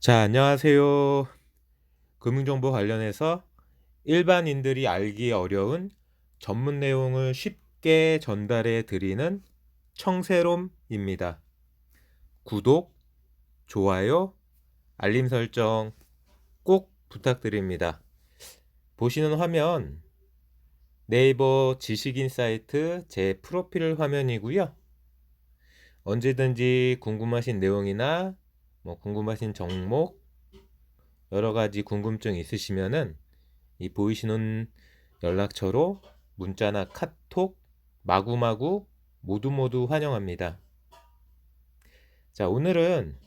자, 안녕하세요. 금융정보 관련해서 일반인들이 알기 어려운 전문 내용을 쉽게 전달해 드리는 청세롬입니다. 구독, 좋아요, 알림 설정 꼭 부탁드립니다. 보시는 화면 네이버 지식인 사이트 제 프로필 화면이고요. 언제든지 궁금하신 내용이나 뭐 궁금하신 종목 여러 가지 궁금증 있으시면은 이 보이시는 연락처로 문자나 카톡 마구마구 모두 모두 환영합니다. 자, 오늘은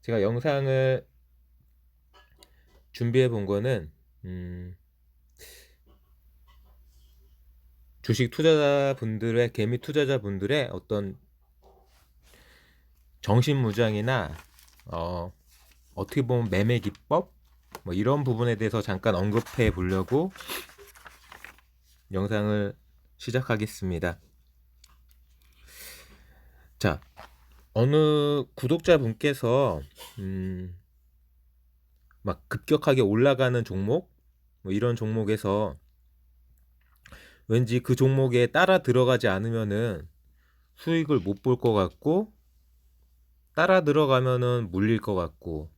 제가 영상을 준비해 본 거는 음, 주식 투자자분들의 개미 투자자분들의 어떤 정신무장이나 어, 어떻게 보면 매매 기법 뭐 이런 부분에 대해서 잠깐 언급해 보려고 영상을 시작하겠습니다. 자, 어느 구독자분께서 음, 막 급격하게 올라가는 종목 뭐 이런 종목에서 왠지 그 종목에 따라 들어가지 않으면은 수익을 못 볼 것 같고 따라 들어가면은 물릴 것 같고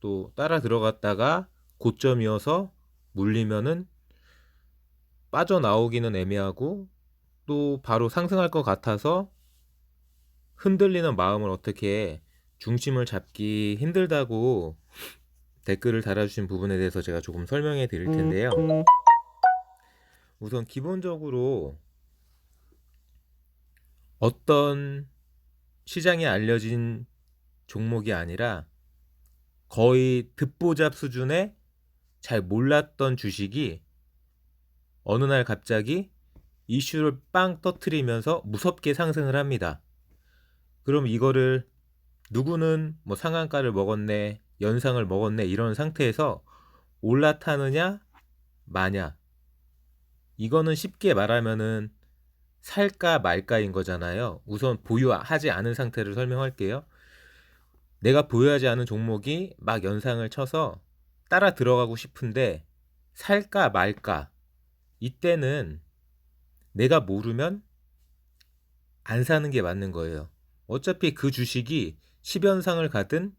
또 따라 들어갔다가 고점이어서 물리면은 빠져나오기는 애매하고 또 바로 상승할 것 같아서 흔들리는 마음을 어떻게 중심을 잡기 힘들다고 댓글을 달아주신 부분에 대해서 제가 조금 설명해 드릴 텐데요. 우선 기본적으로 어떤 시장에 알려진 종목이 아니라 거의 듣보잡 수준의 잘 몰랐던 주식이 어느 날 갑자기 이슈를 빵 터트리면서 무섭게 상승을 합니다. 그럼 이거를 누구는 뭐 상한가를 먹었네, 연상을 먹었네 이런 상태에서 올라타느냐 마냐 이거는 쉽게 말하면은 살까 말까인 거잖아요. 우선 보유하지 않은 상태를 설명할게요. 내가 보유하지 않은 종목이 막 연상을 쳐서 따라 들어가고 싶은데 살까 말까. 이때는 내가 모르면 안 사는 게 맞는 거예요. 어차피 그 주식이 10연상을 가든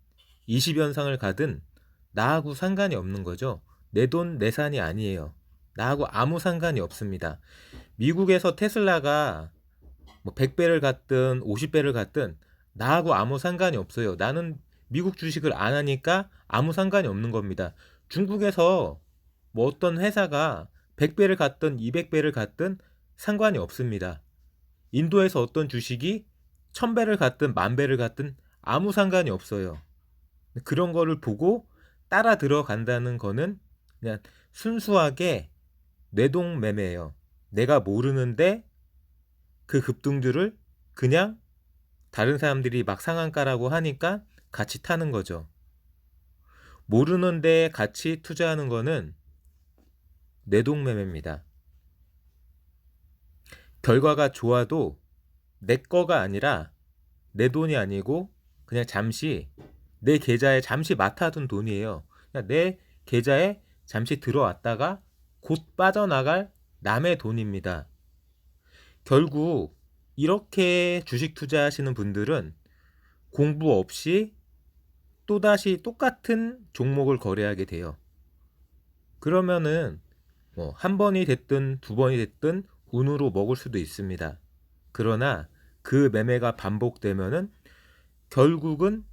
20연상을 가든 나하고 상관이 없는 거죠. 내 돈, 내 산이 아니에요. 나하고 아무 상관이 없습니다. 미국에서 테슬라가 뭐 100배를 갔든 50배를 갔든 나하고 아무 상관이 없어요. 나는 미국 주식을 안 하니까 아무 상관이 없는 겁니다. 중국에서 뭐 어떤 회사가 100배를 갔든 200배를 갔든 상관이 없습니다. 인도에서 어떤 주식이 1000배를 갔든 만배를 갔든 아무 상관이 없어요. 그런 거를 보고 따라 들어간다는 거는 그냥 순수하게 뇌동 매매예요. 내가 모르는데 그 급등주를 그냥 다른 사람들이 막 상한가라고 하니까 같이 타는 거죠. 모르는데 같이 투자하는 거는 뇌동매매입니다. 결과가 좋아도 내 거가 아니라 내 돈이 아니고 그냥 잠시 내 계좌에 잠시 맡아둔 돈이에요. 그냥 내 계좌에 잠시 들어왔다가 곧 빠져나갈 남의 돈입니다. 결국 이렇게 주식 투자하시는 분들은 공부 없이 또다시 똑같은 종목을 거래하게 돼요. 그러면은 뭐 한 번이 됐든 두 번이 됐든 운으로 먹을 수도 있습니다. 그러나 그 매매가 반복되면은 결국은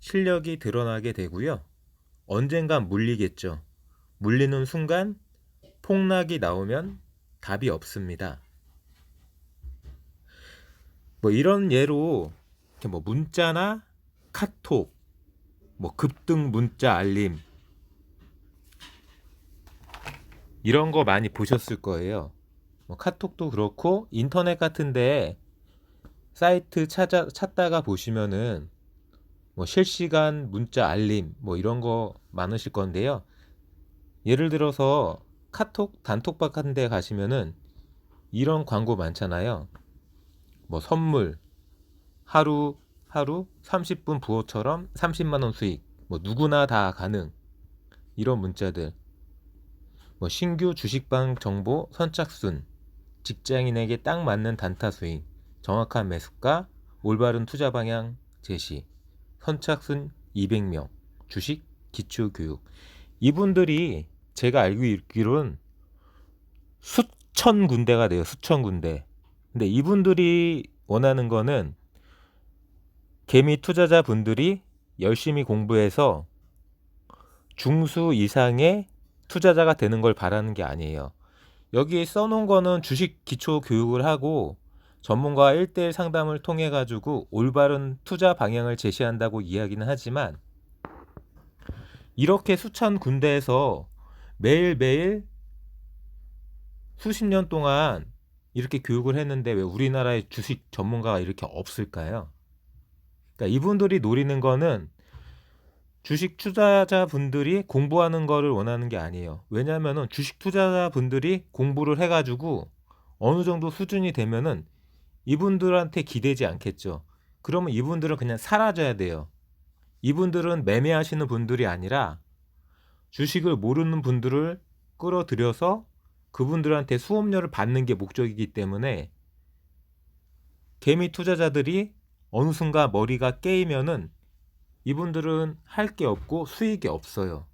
실력이 드러나게 되고요. 언젠간 물리겠죠. 물리는 순간 폭락이 나오면 답이 없습니다. 뭐 이런 예로 이렇게 뭐 문자나 카톡, 뭐 급등 문자 알림 이런 거 많이 보셨을 거예요. 뭐 카톡도 그렇고 인터넷 같은데 사이트 찾아 찾다가 보시면은 뭐 실시간 문자 알림 뭐 이런 거 많으실 건데요. 예를 들어서 카톡 단톡방 같은 데 가시면은 이런 광고 많잖아요. 뭐 선물 하루 하루 30분 부호처럼 30만 원 수익 뭐 누구나 다 가능. 이런 문자들. 뭐 신규 주식방 정보 선착순 직장인에게 딱 맞는 단타 스윙 정확한 매수가 올바른 투자 방향 제시. 선착순 200명 주식 기초 교육. 이분들이 제가 알고 있기로는 수천 군데가 돼요 수천 군데 근데 이분들이 원하는 거는 개미 투자자 분들이 열심히 공부해서 중수 이상의 투자자가 되는 걸 바라는 게 아니에요. 여기 써놓은 거는 주식 기초 교육을 하고 전문가와 1대1 상담을 통해 가지고 올바른 투자 방향을 제시한다고 이야기는 하지만 이렇게 수천 군데에서 매일매일 수십 년 동안 이렇게 교육을 했는데 왜 우리나라의 주식 전문가가 이렇게 없을까요? 그러니까 이분들이 노리는 거는 주식 투자자 분들이 공부하는 거를 원하는 게 아니에요. 왜냐하면은 주식 투자자 분들이 공부를 해가지고 어느 정도 수준이 되면은 이분들한테 기대지 않겠죠. 그러면 이분들은 그냥 사라져야 돼요. 이분들은 매매하시는 분들이 아니라 주식을 모르는 분들을 끌어들여서 그분들한테 수업료를 받는 게 목적이기 때문에 개미 투자자들이 어느 순간 머리가 깨이면은 이분들은 할 게 없고 수익이 없어요.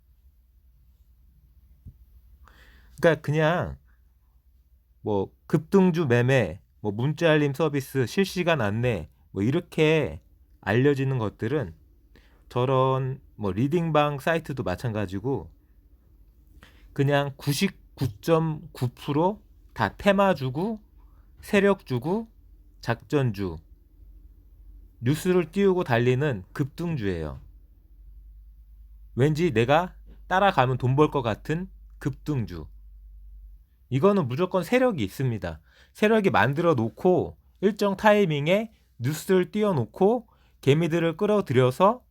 그러니까 그냥 뭐 급등주 매매, 뭐 문자 알림 서비스, 실시간 안내 뭐 이렇게 알려지는 것들은 저런 뭐 리딩방 사이트도 마찬가지고 그냥 99.9%다 테마 주고 세력 주고 작전주 뉴스를 띄우고 달리는 급등주예요. 왠지 내가 따라가면 돈 벌 것 같은 급등주. 이거는 무조건 세력이 있습니다. 세력이 만들어 놓고 일정 타이밍에 뉴스를 띄워 놓고 개미들을 끌어들여서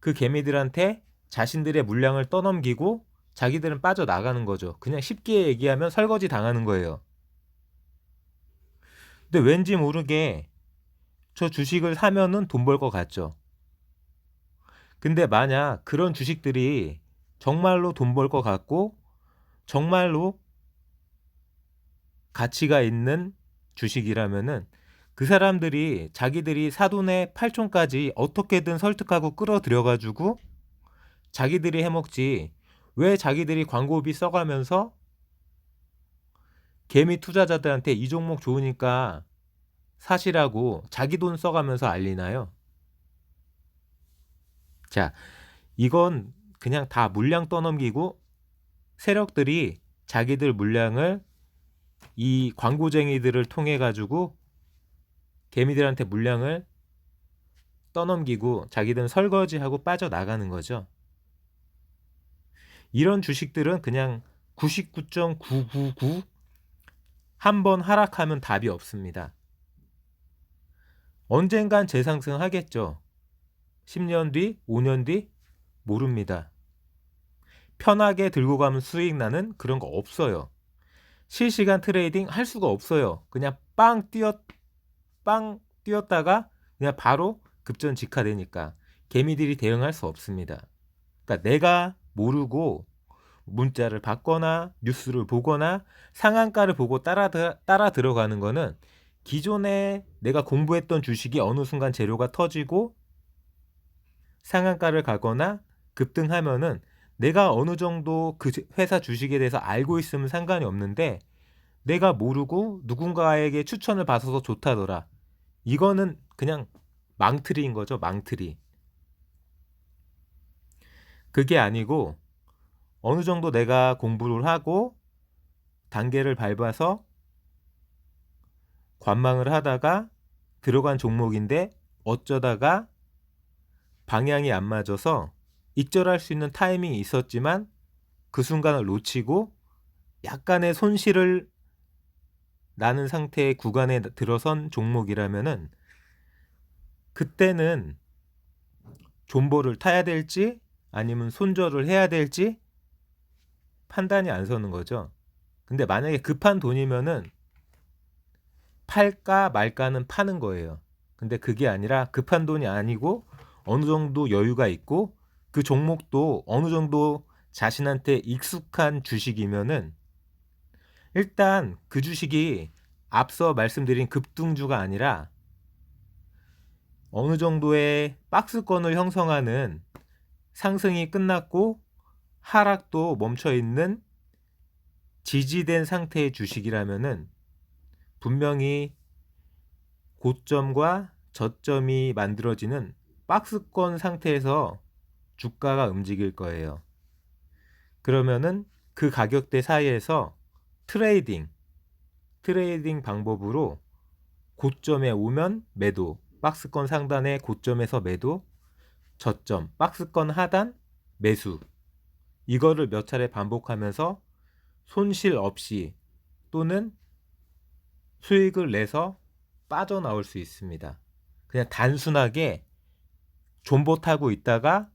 그 개미들한테 자신들의 물량을 떠넘기고 자기들은 빠져나가는 거죠. 그냥 쉽게 얘기하면 설거지 당하는 거예요. 근데 왠지 모르게 저 주식을 사면은 돈 벌 것 같죠. 근데 만약 그런 주식들이 정말로 돈 벌 것 같고 정말로 가치가 있는 주식이라면은 그 사람들이 자기들이 사돈의 팔촌까지 어떻게든 설득하고 끌어들여 가지고 자기들이 해먹지 왜 자기들이 광고비 써가면서 개미 투자자들한테 이 종목 좋으니까 사시라고 자기 돈 써가면서 알리나요? 자, 이건 그냥 다 물량 떠넘기고 세력들이 자기들 물량을 이 광고쟁이들을 통해 가지고 개미들한테 물량을 떠넘기고 자기들은 설거지하고 빠져나가는 거죠. 이런 주식들은 그냥 99.999 한 번 하락하면 답이 없습니다. 언젠간 재상승 하겠죠. 10년 뒤, 5년 뒤 모릅니다. 편하게 들고 가면 수익 나는 그런 거 없어요. 실시간 트레이딩 할 수가 없어요. 그냥 빵 뛰었 빵 뛰었다가 그냥 바로 급전 직하되니까 개미들이 대응할 수 없습니다. 그러니까 내가 모르고 문자를 받거나 뉴스를 보거나 상한가를 보고 따라 따라 들어가는 거는 기존에 내가 공부했던 주식이 어느 순간 재료가 터지고 상한가를 가거나 급등하면은 내가 어느 정도 그 회사 주식에 대해서 알고 있으면 상관이 없는데 내가 모르고 누군가에게 추천을 받아서 좋다더라. 이거는 그냥 망트리인 거죠, 망트리. 그게 아니고 어느 정도 내가 공부를 하고 단계를 밟아서 관망을 하다가 들어간 종목인데 어쩌다가 방향이 안 맞아서 익절할 수 있는 타이밍이 있었지만 그 순간을 놓치고 약간의 손실을 나는 상태의 구간에 들어선 종목이라면은 그때는 존버를 타야 될지 아니면 손절을 해야 될지 판단이 안 서는 거죠. 근데 만약에 급한 돈이면은 팔까 말까는 파는 거예요. 근데 그게 아니라 급한 돈이 아니고 어느 정도 여유가 있고 그 종목도 어느 정도 자신한테 익숙한 주식이면은 일단 그 주식이 앞서 말씀드린 급등주가 아니라 어느 정도의 박스권을 형성하는 상승이 끝났고 하락도 멈춰 있는 지지된 상태의 주식이라면은 분명히 고점과 저점이 만들어지는 박스권 상태에서 주가가 움직일 거예요. 그러면은 그 가격대 사이에서 트레이딩, 트레이딩 방법으로 고점에 오면 매도, 박스권 상단의 고점에서 매도, 저점, 박스권 하단, 매수. 이거를 몇 차례 반복하면서 손실 없이 또는 수익을 내서 빠져나올 수 있습니다. 그냥 단순하게 존버 타고 있다가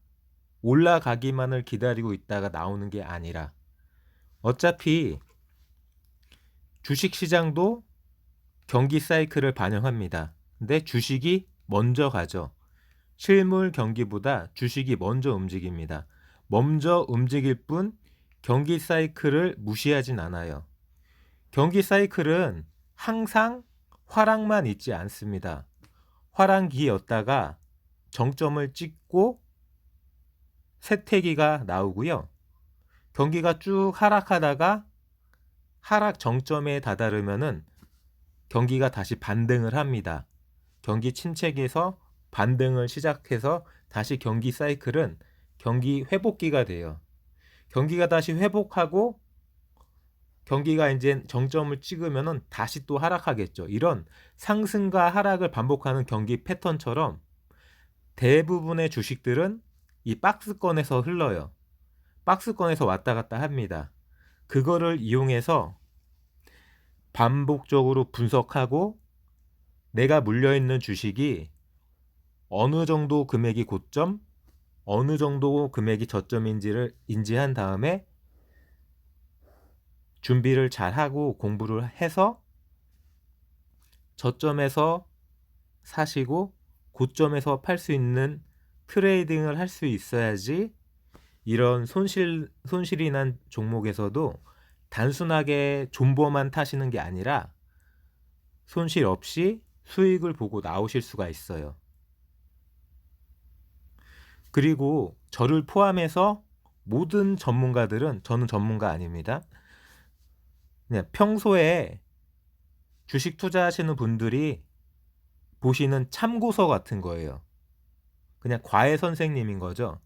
올라가기만을 기다리고 있다가 나오는 게 아니라 어차피 주식 시장도 경기 사이클을 반영합니다. 근데 주식이 먼저 가죠. 실물 경기보다 주식이 먼저 움직입니다. 먼저 움직일 뿐 경기 사이클을 무시하진 않아요. 경기 사이클은 항상 화랑만 있지 않습니다. 화랑기였다가 정점을 찍고 세태기가 나오고요. 경기가 쭉 하락하다가 하락 정점에 다다르면은 경기가 다시 반등을 합니다. 경기 침체기에서 반등을 시작해서 다시 경기 사이클은 경기 회복기가 돼요. 경기가 다시 회복하고 경기가 이제 정점을 찍으면은 다시 또 하락하겠죠. 이런 상승과 하락을 반복하는 경기 패턴처럼 대부분의 주식들은 이 박스권에서 흘러요. 박스권에서 왔다 갔다 합니다. 그거를 이용해서 반복적으로 분석하고 내가 물려있는 주식이 어느 정도 금액이 고점, 어느 정도 금액이 저점인지를 인지한 다음에 준비를 잘 하고 공부를 해서 저점에서 사시고 고점에서 팔 수 있는 트레이딩을 할 수 있어야지 이런 손실 손실이 난 종목에서도 단순하게 존버만 타시는 게 아니라 손실 없이 수익을 보고 나오실 수가 있어요. 그리고 저를 포함해서 모든 전문가들은 저는 전문가 아닙니다. 그냥 평소에 주식 투자하시는 분들이 보시는 참고서 같은 거예요. 그냥 과외 선생님인 거죠.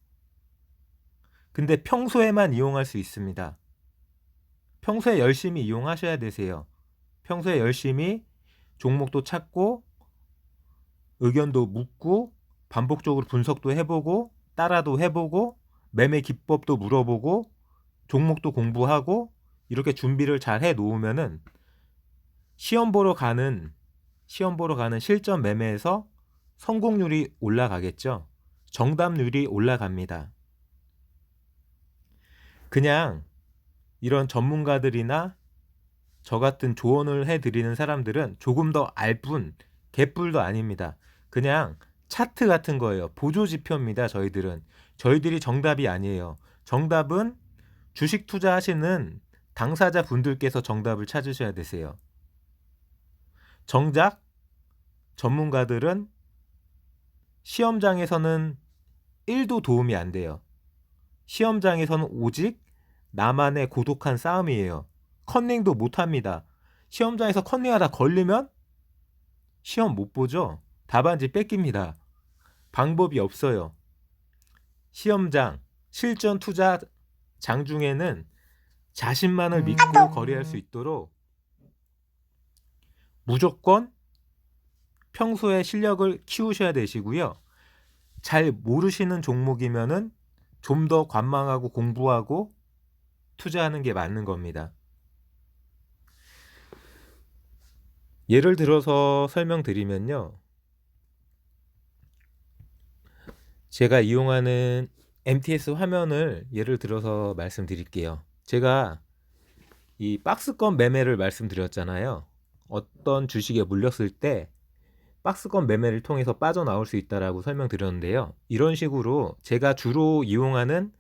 근데 평소에만 이용할 수 있습니다. 평소에 열심히 이용하셔야 되세요. 평소에 열심히 종목도 찾고 의견도 묻고 반복적으로 분석도 해보고 따라도 해보고 매매 기법도 물어보고 종목도 공부하고 이렇게 준비를 잘 해 놓으면은 시험 보러 가는 시험 보러 가는 실전 매매에서 성공률이 올라가겠죠. 정답률이 올라갑니다. 그냥 이런 전문가들이나 저 같은 조언을 해드리는 사람들은 조금 더 알 뿐 개뿔도 아닙니다. 그냥 차트 같은 거예요. 보조 지표입니다. 저희들은 저희들이 정답이 아니에요. 정답은 주식 투자하시는 당사자 분들께서 정답을 찾으셔야 되세요. 정작 전문가들은 시험장에서는 1도 도움이 안 돼요. 시험장에서는 오직 나만의 고독한 싸움이에요. 컨닝도 못 합니다. 시험장에서 컨닝하다 걸리면 시험 못 보죠. 답안지 뺏깁니다. 방법이 없어요. 시험장, 실전 투자 장 중에는 자신만을 믿고 거래할 수 있도록 무조건 평소에 실력을 키우셔야 되시고요. 잘 모르시는 종목이면은 좀 더 관망하고 공부하고 투자하는 게 맞는 겁니다. 예를 들어서 설명드리면요. 제가 이용하는 MTS 화면을 예를 들어서 말씀드릴게요. 제가 이 박스권 매매를 말씀드렸잖아요. 어떤 주식에 물렸을 때 박스권 매매를 통해서 빠져나올 수 있다라고 설명드렸는데요. 이런 식으로 제가 주로 이용하는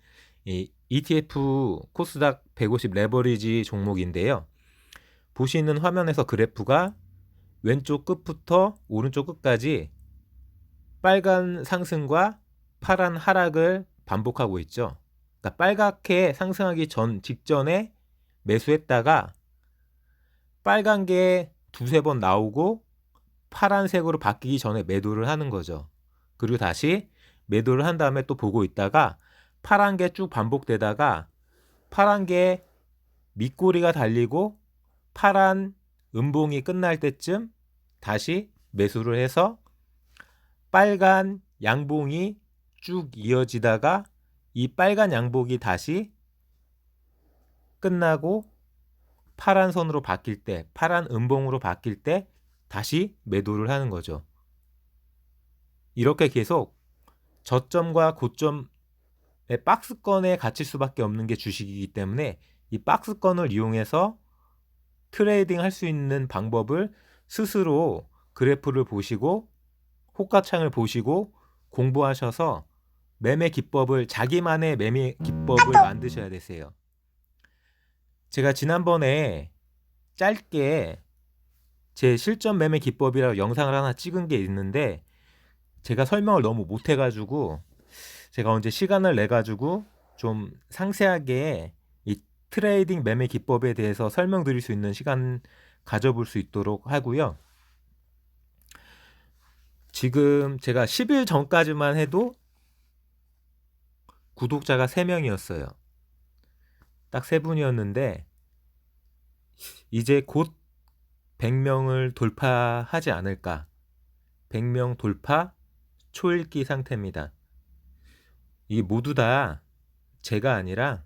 이 ETF 코스닥 150 레버리지 종목인데요. 보시는 화면에서 그래프가 왼쪽 끝부터 오른쪽 끝까지 빨간 상승과 파란 하락을 반복하고 있죠. 그러니까 빨갛게 상승하기 전 직전에 매수했다가 빨간 게 두세 번 나오고 파란색으로 바뀌기 전에 매도를 하는 거죠. 그리고 다시 매도를 한 다음에 또 보고 있다가 파란 게 쭉 반복되다가 파란 게 밑꼬리가 달리고 파란 음봉이 끝날 때쯤 다시 매수를 해서 빨간 양봉이 쭉 이어지다가 이 빨간 양복이 다시 끝나고 파란 선으로 바뀔 때, 파란 음봉으로 바뀔 때 다시 매도를 하는 거죠. 이렇게 계속 저점과 고점의 박스권에 갇힐 수밖에 없는 게 주식이기 때문에 이 박스권을 이용해서 트레이딩 할 수 있는 방법을 스스로 그래프를 보시고 호가창을 보시고 공부하셔서 매매 기법을 자기만의 매매 기법을 만드셔야 되세요. 제가 지난번에 짧게 제 실전 매매 기법이라고 영상을 하나 찍은 게 있는데 제가 설명을 너무 못 해 가지고 제가 언제 시간을 내 가지고 좀 상세하게 이 트레이딩 매매 기법에 대해서 설명드릴 수 있는 시간 가져볼 수 있도록 하고요. 지금 제가 10일 전까지만 해도 구독자가 3명이었어요. 딱 3분이었는데 이제 곧 100명을 돌파하지 않을까. 100명 돌파 초읽기 상태입니다. 이게 모두 다 제가 아니라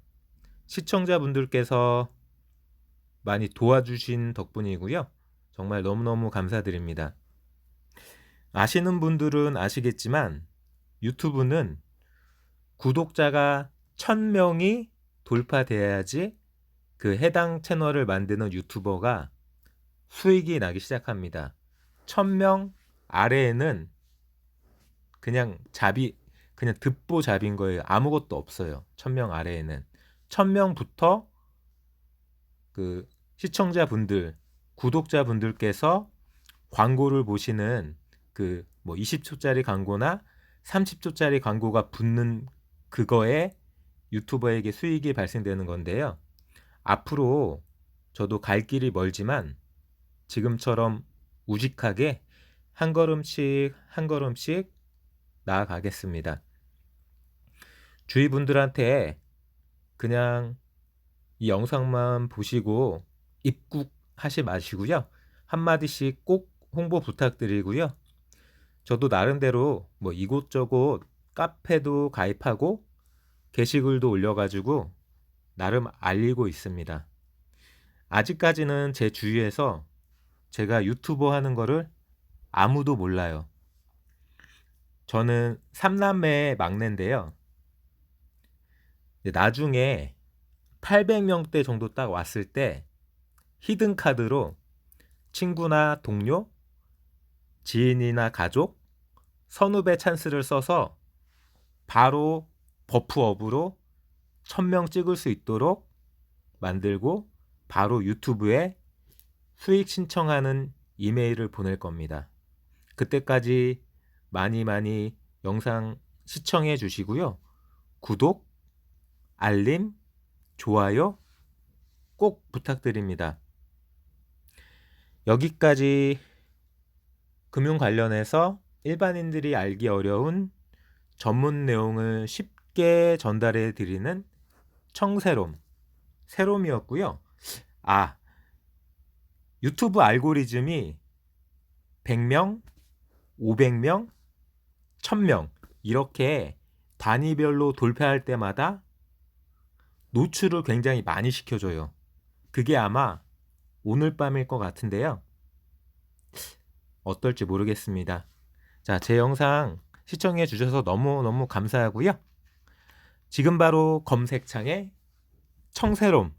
시청자분들께서 많이 도와주신 덕분이고요. 정말 너무너무 감사드립니다. 아시는 분들은 아시겠지만 유튜브는 구독자가 1000명이 돌파돼야지 그 해당 채널을 만드는 유튜버가 수익이 나기 시작합니다. 1000명 아래에는 그냥 잡이 그냥 듣보 잡인 거예요. 아무것도 없어요. 1000명 아래에는 1000명부터 그 시청자분들, 구독자분들께서 광고를 보시는 그 뭐 20초짜리 광고나 30초짜리 광고가 붙는 그거에 유튜버에게 수익이 발생되는 건데요. 앞으로 저도 갈 길이 멀지만 지금처럼 우직하게 한 걸음씩 한 걸음씩 나아가겠습니다. 주위 분들한테 그냥 이 영상만 보시고 입국하지 마시고요. 한마디씩 꼭 홍보 부탁드리고요. 저도 나름대로 뭐 이곳저곳 카페도 가입하고 게시글도 올려가지고 나름 알리고 있습니다. 아직까지는 제 주위에서 제가 유튜버 하는 거를 아무도 몰라요. 저는 삼남매의 막내인데요. 나중에 800명대 정도 딱 왔을 때 히든 카드로 친구나 동료, 지인이나 가족, 선후배 찬스를 써서 바로 버프업으로 1000명 찍을 수 있도록 만들고 바로 유튜브에 수익 신청하는 이메일을 보낼 겁니다. 그때까지 많이 많이 영상 시청해 주시고요. 구독, 알림, 좋아요 꼭 부탁드립니다. 여기까지 금융 관련해서 일반인들이 알기 어려운 전문 내용을 쉽게 전달해 드리는 청새롬, 새롬이었고요. 아, 유튜브 알고리즘이 100명, 500명, 1000명 이렇게 단위별로 돌파할 때마다 노출을 굉장히 많이 시켜줘요. 그게 아마 오늘 밤일 것 같은데요. 어떨지 모르겠습니다. 자, 제 영상 시청해 주셔서 너무너무 감사하고요. 지금 바로 검색창에 청새롬